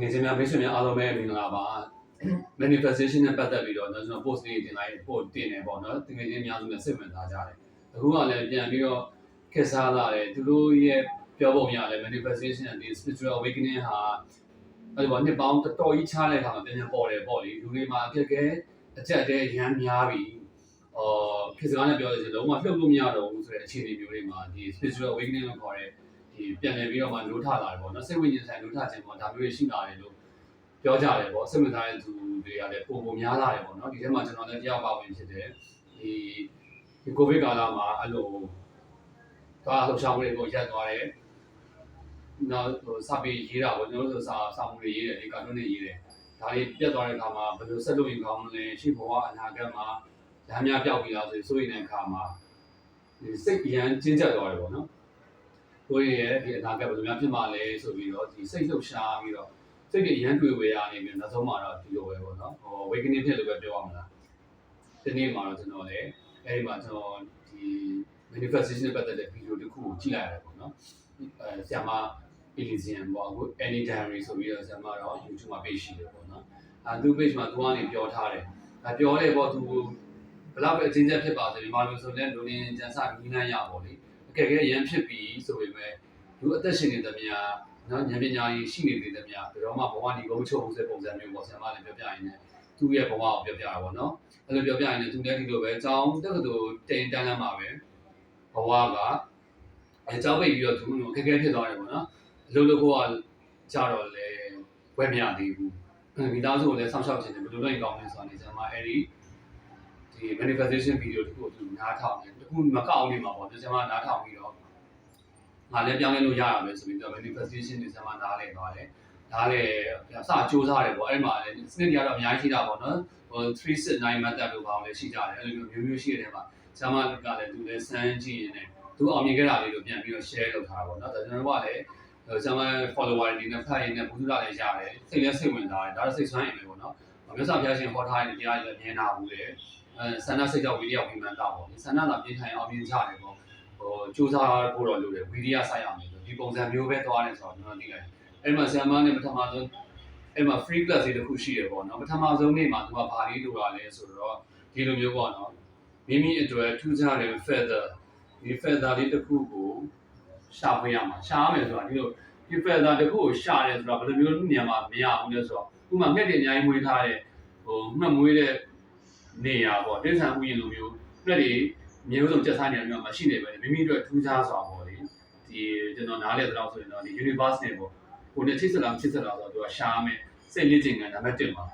ငယ်ချင်းများမိတ်ဆွေများအားလုံးပဲမင်္ဂလာပါ manifestation နဲ့ပတ်သက်ပြီးတော့ကျွန်တော် post လေးတင်လိုက် post တင်နေပေါ့နော်ငယ်ချင်းများစုနဲ့စိတ်ဝင်စားကြတယ်အခုကလည်းပြန်ပြီးတော့ခက်စားလာတယ်သူတို့ရဲ့ပြောပုံရလဲ manifestation ဒီ spiritual awakening ဟာအဲ့ဒီဘာနှစ်ပေါင်းတော်တော်ကြီးချားတဲ့အခါမှာပြန်ပြန်ပေါ်တယ်ပေါ့လေလူတွေမှာအခက်အခဲအကြက်တဲရမ်းများပြီအော်ခေတ်စကားနဲ့ပြောရရင်လုံးဝလှုပ်လို့မရတော့ဘူးဆိုတဲ့အခြေအနေမျိုးတွေမှာဒီ spiritual awakening လို့ခေါ်တဲ့ ဒီပြန်လည်ပြီးတော့မှနိုးထလာတယ်ပေါ့နော်စိတ်ဝိညာဉ်ဆိုင်နိုးထခြင်းပေါ့ဒါမျိုးတွေရှိလာတယ်လို့ပြောကြတယ်ပေါ့စိတ်ဝင်စားတဲ့သူတွေကလည်းပုံပုံများလာတယ်ပေါ့နော်ဒီထဲမှာကျွန်တော်လည်းတရားပါဝင်ဖြစ်တယ်ဒီဒီကိုဗစ်ကာလမှာအဲ့လိုသွားလှုပ်ရှားမှုတွေကိုရပ်သွားတယ်နောက်ဟိုစာပေရေးတာပေါ့ကျွန်တော်တို့စာစာမှုတွေရေးတယ်ဒီကာတွန်းတွေရေးတယ်ဒါတွေပြတ်သွားတဲ့အခါမှာဘယ်လိုဆက်လုပ်ရင်ကောင်းမလဲရှိဘဝအနာဂတ်မှာလမ်းများပြောက်ပြီးလားဆိုဆိုရင်တဲ့အခါမှာဒီစိတ်ပြန်ကျဉ်ကျပ်သွားတယ်ပေါ့နော် ကိုယ့်ရဲ့ဒီအနာဂတ်ဘယ်လိုများဖြစ်မှာလဲဆိုပြီးတော့ဒီစိတ်လှုပ်ရှားပြီးတော့စိတ်တွေရမ်းတွေ့ဝေရနေပြီးနောက်ဆုံးမှာတော့ဒီလိုပဲပေါ့နော်ဟို awakening ဖြစ်လို့ပဲပြောရမလားဒီနေ့မှာတော့ကျွန်တော်လည်းအဲဒီမှာကျွန်တော်ဒီ manifestation နဲ့ပတ်သက်တဲ့ဗီဒီယိုတစ်ခုကိုကြည့်လိုက်ရတယ်ပေါ့နော်အဲဆရာမ Elysian ပေါ့အခု Any Diary ဆိုပြီးတော့ဆရာမတော့ YouTube မှာ page ရှိတယ်ပေါ့နော်အဲသူ page မှာသူကနေပြောထားတယ်အဲပြောတယ်ပေါ့သူဘယ်လောက်ပဲအချင်းချက်ဖြစ်ပါစေဒီမှာလို့ဆိုလည်းလူနေကြံစနီးနှမ်းရပါလေ ကဲကဲရန်ဖြစ်ပြီးဆိုပေမဲ့လူအသက်ရှင်နေသမျှနော်ဉာဏ်ပညာကြီးရှိနေသေးသမျှဘယ်တော့မှဘဝဒီဘုံချုပ်ဆိုတဲ့ပုံစံမျိုးပေါ့ဆရာမလည်းပြောပြရင်လည်းသူ့ရဲ့ဘဝကိုပြောပြတာပေါ့နော်အဲ့လိုပြောပြရင်လည်းသူလည်းဒီလိုပဲအကြောင်းတက္ကသိုလ်တင်တန်းလမ်းမှာပဲဘဝကအကြောင်းပိတ်ပြီးတော့သူ့ခက်ခဲဖြစ်သွားတယ်ပေါ့နော်အလုပ်လုပ်ဖို့ကကြတော့လေဝက်မရသေးဘူးမိသားစုကိုလည်းဆောင်းရှောက်ခြင်းတယ်ဘယ်လိုလုပ်ရင်ကောင်းလဲဆိုတာနေဆရာမအဲ့ဒီဒီ manifestation video တခုကိုသူနားထောင်တယ်တ ခုမကောက်အောင်နေမှာပေါ့ဆရာမနားထောင်ပြီးတော့ငါလည်းပြောင်းလဲလို့ရရမယ်ဆိုပြီးတော့ manifestation တွေဆက်မှနားလဲသွားတယ်။နားလဲအစစူးစမ်းတယ်ပေါ့အဲ့မှာလည်းစနစ်တွေကတော့အများကြီးရှိတာပေါ့နော်။ဟို369 method လို့ပါအောင်လည်းရှိကြတယ်။အဲ့လိုမျိုးမျိုးမျိုးရှိတဲ့မှာဆရာမကလည်းသူလည်းစမ်းကြည့်ရင်လည်းသူအောင်မြင်ခဲ့တာလေးကိုပြန်ပြီးတော့ share လုပ်ထားတာပေါ့နော်။ဒါကျွန်တော်တို့ကလည်းဆရာမ follower တွေနဲ့ဖတ်ရင်လည်းဘုသူရလည်းရတယ်။စိတ်လည်းစိတ်ဝင်စားတယ်။ဒါတော့စိတ်ဆွမ်းရင်လည်းပေါ့နော်။မြတ်စွာဘုရားရှင်ဟောထားတဲ့တရားတွေလည်းမြင်တာဘူးလေ။အဲ ဆန္ဒစိတ်ကြောင့်ဝိရိယဝိမာန်တာပေါ့။ဆန္ဒလာပြင်းထိုင်အောင်မြင်ကြတယ်ပေါ့။ဟိုစူးစမ်းဖို့တော့လိုတယ်ဝီဒီယစိုက်အောင်လို့ဒီပုံစံမျိုးပဲသွားတယ်ဆိုတော့ကျွန်တော်သိလိုက်အဲ့မှာဆရာမနဲ့ပထမဆုံးအဲ့မှာ free class လေးတစ်ခုရှိတယ်ပေါ့နော်ပထမဆုံးနေ့မှာသူကဘာလေးလိုတာလဲဆိုတော့ဒီလိုမျိုးပေါ့နော်မိမိအတွက်ထူးခြားတဲ့ feather ဒီ feather လေးတစ်ခုကိုရှာဖွေရမှာရှာရမယ်ဆိုတာဒီလိုဒီ feather တစ်ခုကိုရှာတယ်ဆိုတော့ဘယ်လိုမျိုးနေရာမှာမရဘူးလဲဆိုတော့ဥပမာငှက်တွေအများကြီးမွေးထားတဲ့ဟိုငှက်မွေးတဲ့ နေရာပေါ့တိရစ္ဆာန်ဥယျာဉ်လိုမျိုးငှက်တွေမျိုးစုံချက်စားနေတယ်မျိုးမရှိနေပဲမိမိတို့ထူးခြားစွာပေါ့လေဒီကျွန်တော်နားလဲတော့ဆိုရင်တော့ဒီ universe နဲ့ပေါ့ကိုနဲ့ချစ်စလားချစ်စလားဆိုတော့သူကရှာမယ်စိတ်လေးကျင်ကန်နံပါတ်1ပါ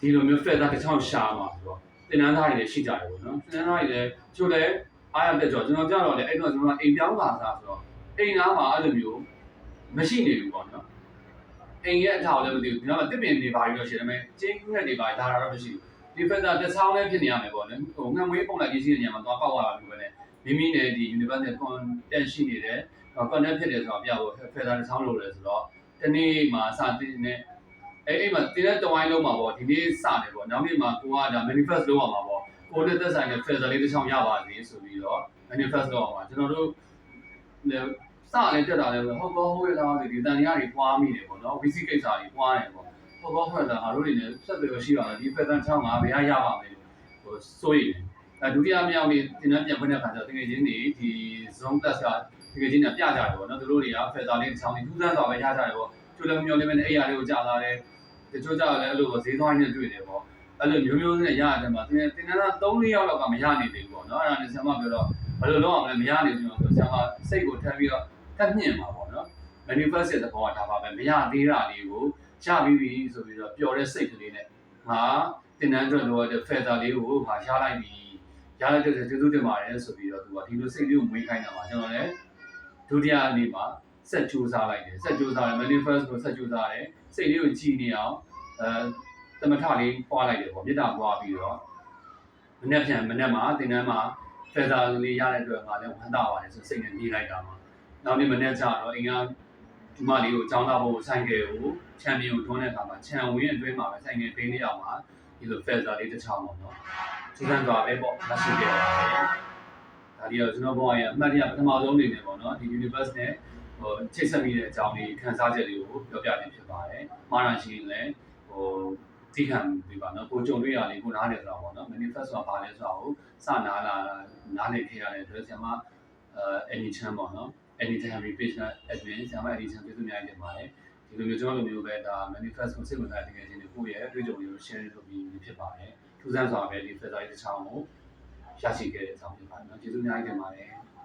ဒီလိုမျိုး feather တစ်ချောင်းရှာမှာဆိုတော့တင်နန်းသားတွေလည်းရှိကြတယ်ပေါ့နော်တင်နန်းသားတွေလည်းချို့လည်းအားရတဲ့ကြောကျွန်တော်ကြတော့လေအဲ့တော့ကျွန်တော်အိမ်ပြောင်းလာတာဆိုတော့အိမ်သားမှာအဲ့လိုမျိုးမရှိနေဘူးပေါ့နော်အိမ်ရဲ့အထောက်လည်းမသိဘူးဒီတော့တစ်ပင်နေပါပြီးတော့ရှိတယ်မဲ့ကျင်းငှက်တွေပါဒါတော့မရှိဘူး ဒီဖက်တာတစ်ဆောင်လည်းဖြစ်နေရမယ်ပေါ့နော်ဟိုငံမွေးပုံလိုက်ကြီးရှိတဲ့ညမှာသွားပေါက်ရတာမျိုးပဲလေမိမိနဲ့ဒီ universe နဲ့ content ရှိနေတယ် connect ဖြစ်တယ်ဆိုတော့ပြဖို့ဖက်တာတစ်ဆောင်လို့လဲဆိုတော့ဒီနေ့မှာစတင်နေအဲ့အဲ့မှာတင်တဲ့တဝိုင်းလုံးမှာပေါ့ဒီနေ့စတယ်ပေါ့နောက်နေ့မှာကိုကဒါ manifest လုပ်ရမှာပေါ့ကိုနဲ့သက်ဆိုင်တဲ့ feather လေးတစ်ချောင်းရပါစေဆိုပြီးတော့ manifest လုပ်ရမှာကျွန်တော်တို့စလည်းတက်တာလည်းဟုတ်ကောဟုတ်ရလားဒီတန်ရာတွေပွားမိတယ်ပေါ့နော် VC ကိစ္စတွေပွားတယ်ပေါ့ ပေါ်ပေါ်ထွက်တာငါတို့တွေလည်းဆက်ပြီးရှိပါတယ်ဒီဖက်တန်ချောင်းငါဘယ်ရရပါမယ်ဟိုစိုးရိမ်အဲဒုတိယမြောက်နေ့တင်တဲ့ပြန်ဖွင့်တဲ့ခါကျတော့တကယ်ချင်းတွေဒီ zone plus ကတကယ်ချင်းကပြကြတယ်ပေါ့နော်သူတို့တွေကဖက်တာလေးတစ်ချောင်းလေးထူးဆန်းစွာပဲရကြတယ်ပေါ့ကျိုးလည်းမျောလေးပဲအဲ့ရလေးကိုကြာလာတယ်တချို့ကြလည်းအဲ့လိုဈေးသွားနေတွေ့တယ်ပေါ့အဲ့လိုမျိုးမျိုးနဲ့ရရတယ်မှာတင်တင်တာ3 4ယောက်လောက်ကမရနေသေးဘူးပေါ့နော်အဲ့ဒါနဲ့ဆရာမပြောတော့ဘယ်လိုလုပ်အောင်လဲမရနေဘူးဆိုတော့ဆရာမစိတ်ကိုထပ်ပြီးတော့ထပ်မြင့်မှာပေါ့နော် manifest တဲ့ဘောကဒါပါပဲမရသေးတာလေးကို ရပြီးပြီဆိုပြီးတော့ပျော်တဲ့စိတ်ကလေးနဲ့ငါတင်တန်းအတွက်လိုတဲ့ feather လေးကိုငါရလိုက်ပြီရလိုက်တဲ့ကျေးဇူးတင်ပါတယ်ဆိုပြီးတော့သူကဒီလိုစိတ်လေးကိုမွေးခိုင်းတာပါကျွန်တော်လည်းဒုတိယနေ့မှာဆက်ကြိုးစားလိုက်တယ်ဆက်ကြိုးစားတယ် manifest ကိုဆက်ကြိုးစားတယ်စိတ်လေးကိုကြည်နေအောင်အဲတမထလေးပွားလိုက်တယ်ပေါ့မေတ္တာပွားပြီးတော့မနေ့ပြန်မနေ့မှာတင်တန်းမှာ feather လေးရတဲ့အတွက်ငါလည်းဝမ်းသာပါတယ်ဆိုစိတ်နဲ့နေလိုက်တာပါနောက်နေ့မနေ့ကျတော့အင်္ဂါ ဒီမလေးကိုចောင်းသားဖို့ဆိုင်ကယ်ကိုချန်ပီယံတွန်းတဲ့အခါမှာချန်ဝင်းအတွင်းမှာပဲဆိုင်ကယ်ပေးနေအောင်မှာဒီလို feather လေးတစ်ချောင်းပေါ့နော်စူးစမ်းသွားပဲပေါ့လက်ရှိခဲ့ပါတယ်ဒါဒီတော့ကျွန်တော်ဘဝရဲ့အမှတ်တရပထမဆုံးအနေနဲ့ပေါ့နော်ဒီ universe နဲ့ဟိုချိတ်ဆက်မိတဲ့အကြောင်းလေးခန်းစားချက်လေးကိုပြောပြခြင်းဖြစ်ပါတယ်။မှားတာရှိရင်လည်းဟိုသိခံပြီးပါနော်။ကိုကြုံတွေ့ရလေးကိုနားလည်ကြတာပေါ့နော်။ manifest ဆိုတာဘာလဲဆိုတာကိုစနားလာနားလည်ခဲ့ရတဲ့အတွက်ဆရာမအဲ anytime ပေါ့နော်။ anytime repeat admin ဆရာမ anytime ပြည့်စုံများနေပါတယ်။ဒီလိုမျိုးကျွန်တော်တို့မျိုးပဲဒါ manifest ကိုစိတ်ဝင်စားတဲ့တကယ်ချင်းတွေကိုယ့်ရဲ့အတွေ့အကြုံတွေကို share လုပ်ပြီးဖြစ်ပါတယ်။ထူးဆန်းစွာပဲဒီ feature တစ်ချောင်းကိုရရှိခဲ့တဲ့အကြောင်းဖြစ်ပါတယ်နော်။ကျေးဇူးများတင်ပါတယ်။